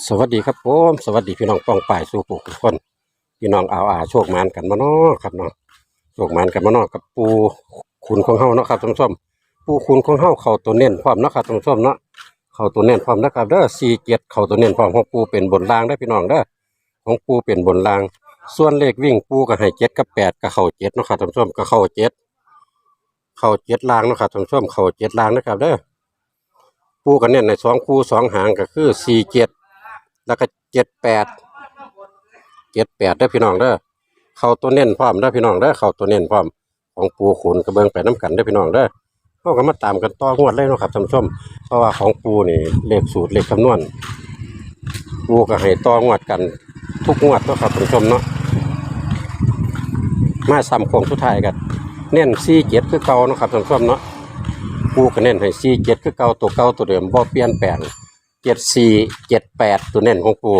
สวัสดีครับผมสวัสดีพี่น้องป้องป่ายสู่ผู้ทุกคน พี่น้องเอาอาโชคมานกันมาเนาะครับเนาะโชคมานกันมาเนาะกับปูขุนของเฮาเนาะครับท่านผู้ชมปูขุนของเฮาเข้าตัวเน้นพร้อมเนาะครับท่านผู้ชมเนาะเข้าตัวเน้นพร้อมนะครับเด้อสี่เจ็ดเข้าตัวเน้นพร้อมของปูเป็นบนรางได้พี่น้องเด้อของปูเป็นบนราง ส่วนเลขวิ่งปูก็ให้เจ็ดกับแปดก็เข้าเจ็ดเนาะครับท่านผู้ชมก็เข้าเจ็ดเข้าเจ็ดรางเนาะครับท่านผู้ชมเข้าเจ็ดรางนะครับเด้อปูกันเน้นในสองคู่สองหางก็คือสี่เจ็ด แล้วก็เจ็ดแปดเจ็ดแปดได้พี่น้องเด้อเข้าตัวเน้นพร้อมได้พี่น้องเด้อเข้าตัวเน้นพร้อมของปูขุนกระเบื้องไปน้ำกันได้พี่น้องเด้อเขาก็มาตามกันต่องวดเลยนะครับท่านผู้ชม เพราะว่าของปูนี่เลขสูตรเลขคำนวณปูก็ให้ต่องวดกัน ทุกงวดนะครับท่านผู้ชมเนาะมาซ้ำโค้งสุดท้ายกันเน้นสี่เจ็ดคือเก่านะครับท่านผู้ชมเนาะปูก็เน้นให้สี่เจ็ดคือเก่าตัวเก่าตัวเดิมบ่เปลี่ยนแปลง เจ็ดสี่เจ็ดแปดตัวเน่นของปู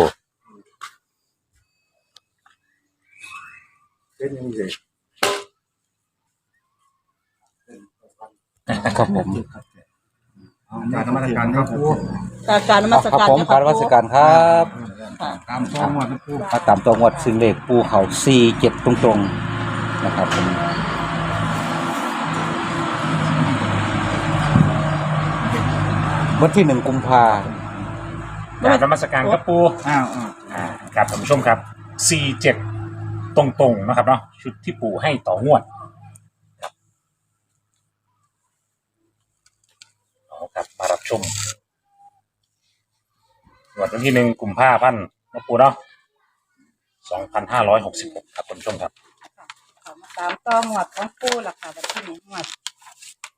เป็นยังไงครับผมการนมัสการครับครูการการนมัสครับการผมนะการวัสการครับค่ะตามช่องวัดนะครูมาตามตัวงวดซึ่งเลขปูเขาสี่เจ็ดตรงๆนะครับผมวันที่หนึ่งกุมภา กราบนมัสการครับปูอ้าวอ้าวอ่าครับท่านผู้ชมครับ47ตรงๆนะครับเนาะชุดที่ปูให้ต่องวดครับเอาครับมารับชมงวดวันที่หนึ่งกุมภาพันธ์นะปูเนาะ2,566ครับท่านผู้ชมครับเอามาตามต้องหวดของปูล่ะค่ะวันที่หนึ่งหวด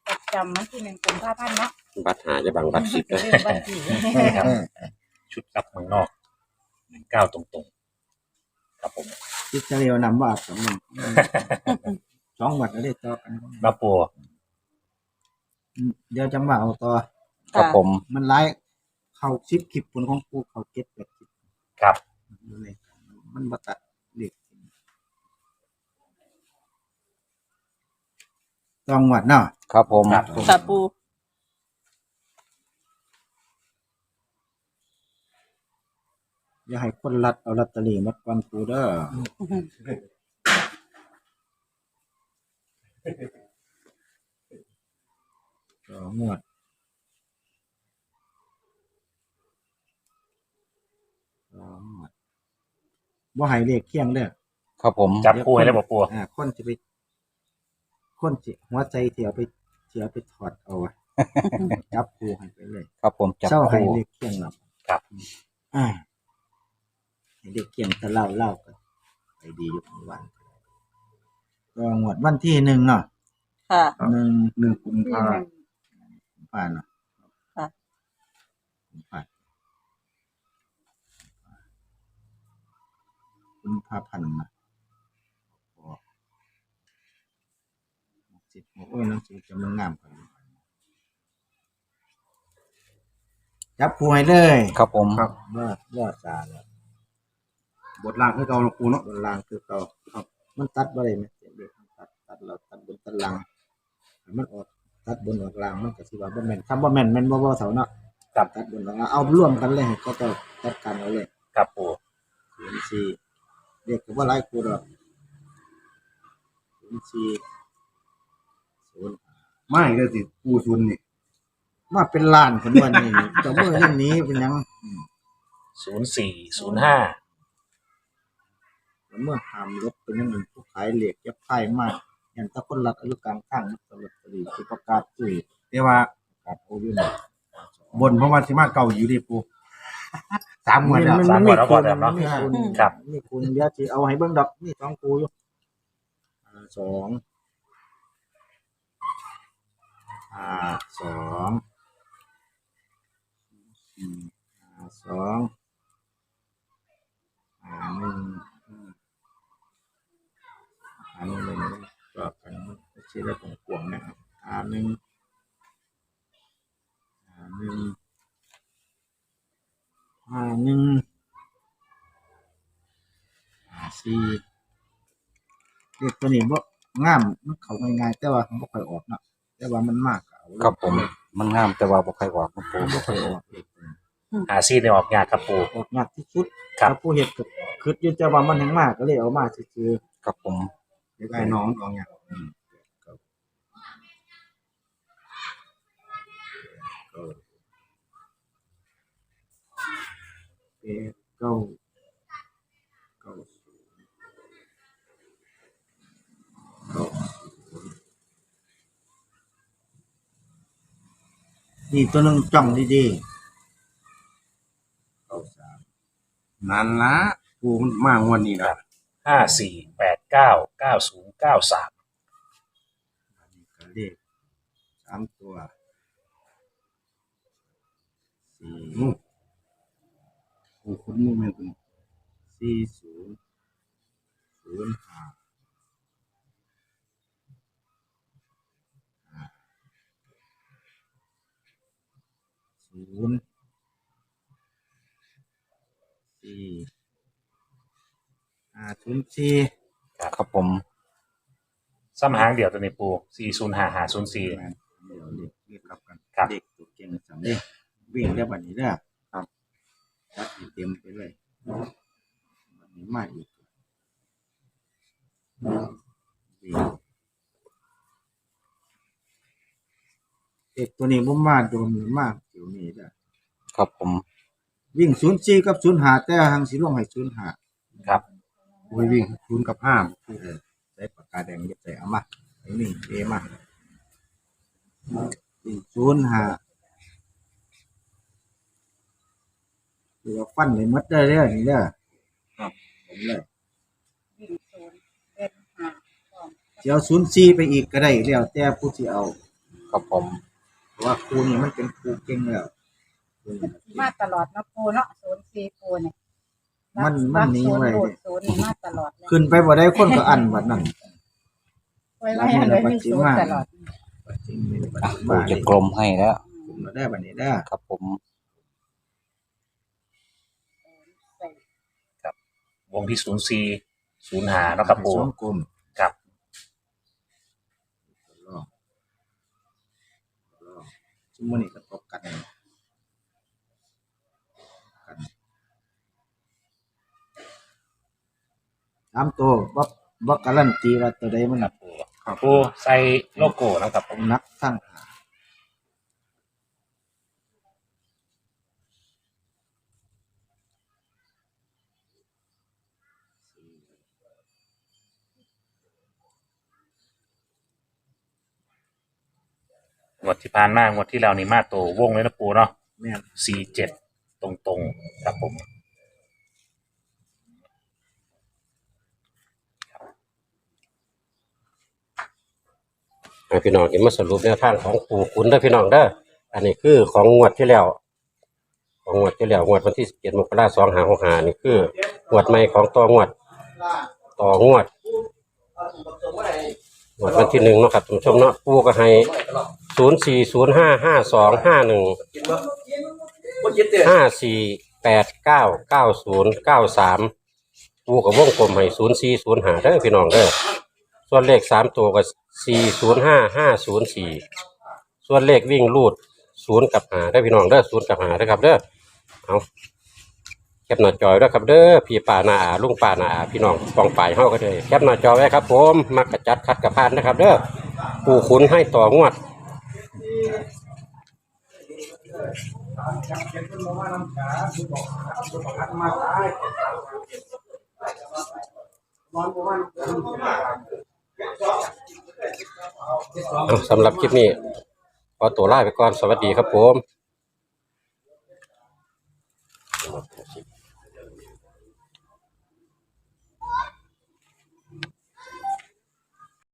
ประจำวันที่หนึ่งกุมภาพันธ์เนาะบัตรหาจะบังบัตรสิบเลยเรื่องวันที่นี่ครับ ชุดรับเมืองนอก19ตรงๆ ครับผมคิดจะเรียวนำว่าสองหนึ่งสองวัดแล้วได้ต่อกันมาปูเดี๋ยวจังหวะเอาต่อครับผม มันไล่เข้าซิปคลิปผลของครูเขาเก็ตแบบคลิปครับเลยมันบัตัดเด็กต้องวัดเนาะครับผมครับค่ะปู อย่าให้คนรัดเอาลอตเตอรี่มาก่อนครูเด้อสองงวดสองงวดว่าให้เลขเคียงเด้อครับผมจับคู่ให้เลยบอกปูอ่าคนจะไปคนจะหัวใจเสียไปเสียไปถอดเอาอะจับครูให้ไปเลย ครับผมจับเศร้าให้คู่เด็กเคียงหลับครับ อ่าให้ เด็กเคียงจะเล่าเล่ากันไปดีอยู่ทั้งวันก็งวดวันที่หนึ่งเนาะค่ะ หนึ่งหนึ่งกุมที่ภาหนึ่งกุมภาเนาะค่ะ กุมภากุมภาพันธ์นะสิบโอ้ยหนังสือจะมันงามกว่านี้จับครูให้เลย ครับผม ครับว่าว่าจาเนี่ย บทล่างคือเก่าหลวงปู่เนาะบทล่างคือเก่าครับ มันตัดบ่ได้ไหมเสียเด็กมันตัดตัดเราตัดบนตัดล่างให้มันออกตัดบนออกล่างมันก็สิว่าบ่แม่นคำว่าแม่นแม่นบ่บ่เท่าเนาะครับตัดบนออกล่างเอาร่วมกันเลยให้เขาเจ้าจัดการเอาเลยครับปูศูนย์สี่เด็กก็บ่หลายคู่ดอกศูนย์สี่ศูนย์ไม่ก็สิปูซุนนี่มาเป็นล้านคนวันนี้เจ้ามือเรื่องนี้เป็นหยัง ศูนย์สี่ศูนย์ห้าแล้ว เมื่อหามรถเป็นอยังหนึ่งผู้ขายเหล็กยับไพ่มากอย่างถ้าคนรักอายุกลางข้างมันตลอดตลีคือประกาศจุยแต่ว่าประกาศโอวินบนเพราะว่าสิมาเก่าอยู่ดิปูสามงวดแล้วมันสามไม่วันแล้วคุก่อณนแล้วมัเนาะนไม่คุณครับนี่คุณเดี๋ยวจะเอาให้เบิ้งดอกนี่สองกูอยู่อ่าสองอ่าสองอืมอ่าสองอ่าหนึ่ง อืมอ่าหนึ่งเลยนะก็กันไม่ใช่ได้ของกวงนะครับอ่าหนึ่งอ่าหนึ่งอ่าหนึ่งสี่เด็กตัวนี้บ่งามมันเขาง่ายๆแต่ว่ามันบ่ค่อยออกเนาะแต่ว่ามันมากครับผมมันงามแต่ว่าบ่ครออกนะปูมันบ่ค่อยออกเด็กตัวนี้หาซีในออกยากครับปูออกหนักที่สุดครับแล้วผู้เฮ็ดก็คิดอยู่แต่ว่ามันแห้งมากก็เลยเอามาซื่อครับผม เด็กไอ้น้องน้องอย่างๆเป็ดเก้าเก้าศูนย์เก้าศูนย์นี่ตัวหนึงจ้องดีๆเก้าสามนั่นละปูมันมากงวันนี้นะ ห้าสี่แปดเก้าเก้าศูนย์เก้าสามอันนี้ก็เลขสามตัวสี่อืมปูคุณนี่มันเป็นสี่ศูนย์ศูนย์ห้าศูนย์สี่ห้า ศูนย์สี่ครับผมซ้ำหางเดียวตัวนี้ปูสี่ศูนย์ห้าห้าศูนย์สี่ เดี๋ยวเด็กเรียกกลับกันครับ เด็กตัวเก่งสำเร็จวิ่งได้บัดนี้เด้อครับจัดให้เต็มไปเลยบัดนี้มาอีกวิ่งเด็กตัวนี้บ่มาโดนมากเดี๋ยวนี้เด้อครับผม วิ่งศูนย์สี่กับศูนย์หาแต่หางสีลงให้ศูนย์หาครับ ปูให้วิ่งศูนย์กับห้าใส่ปากกาแดงเย็บใส่เอามาไอ้นี่เอมาวิ่งศูนย์หาเดี๋ยวฟันเลยมัดได้เด้อนี่เด้อครับผมเลยวิ่งศูนย์เล่นหาสองสิเอาศูนย์สี่ไปอีกก็ได้แล้วแต่ผู้ที่เอาครับผมเพราะว่าครูนี่มันเป็นครูเก่งแล้วครูนี่มันเก่ง มาตลอดเนาะปูเนาะศูนย์สี่ปูเนี่ยมันมันหนีไว้ศูนย์ศูนย์ นี่มาตลอดเลยขึ้นไปบ่ได้คนก็อันบัดนั้นไว้ไว้ให้เลยมีศูนย์ตลอดบัดจริงไม่ได้บัดอะจริงปูมาจะกลมให้แล้ว ผมมาได้บัดนี้ได้อครับผม ใส่วงที่ศูนย์สี่ศูนย์ห้าเนาะครับปูสองกลมครับรอบรอบซึ่งมันนี่ก็ตกกันกัน สามตัวบ่บ่การันตีว่าตัวใดมันครับปูปูใส่โลโก้นะครับผมนักทั้งหางวดที่ผ่านมางวดที่แล้วนี่มาตัววงเลยนะปูเนาะแม่นสี่เจ็ดตรงๆครับผม ให้พี่น้องเห็นมาสรุปแนวทางของปู่คุณเด้พี่น้องเด้ออันนี้คือของงวดที่แล้ว ของงวดที่แล้วงวดวันที่สิบเจ็ดมกราสองหาหกหานี่คืองวดใหม่ของต่องวด ต่องวดงวดวันที่หนึ่งเนาะครับท่านผู้ชมเนาะปู่ก็ให้ศูนย์สี่ศูนย์ห้าห้าสองห้าหนึ่งห้าสี่แปดเก้าเก้าศูนย์เก้าสามปู่กับวงกลมให้ศูนย์สี่ศูนย์หาเด้อพี่น้องเด้อ ส่วนเลขสามตัวก็สี่ศูนย์ห้าห้าศูนย์สี่ส่วนเลขวิ่งรูดศูนย์กับหาได้อพี่น้องเด้อศูนย์กับหาได้อครับเด้อเอาแคปหน้าจอยด้วยครับเด้อพี่ป่านาอาลุงป่านาอาพี่น้องกองฝ่ายเฮาก็เลยแคปหน้าจอไว้ครับ ผมมักกระจัดคัดกระพานนะครับ เด้อปู่ขุนให้ต่องวดเอา สำหรับคลิปนี้ขอตัวลาไปก่อนสวัสดีครับผม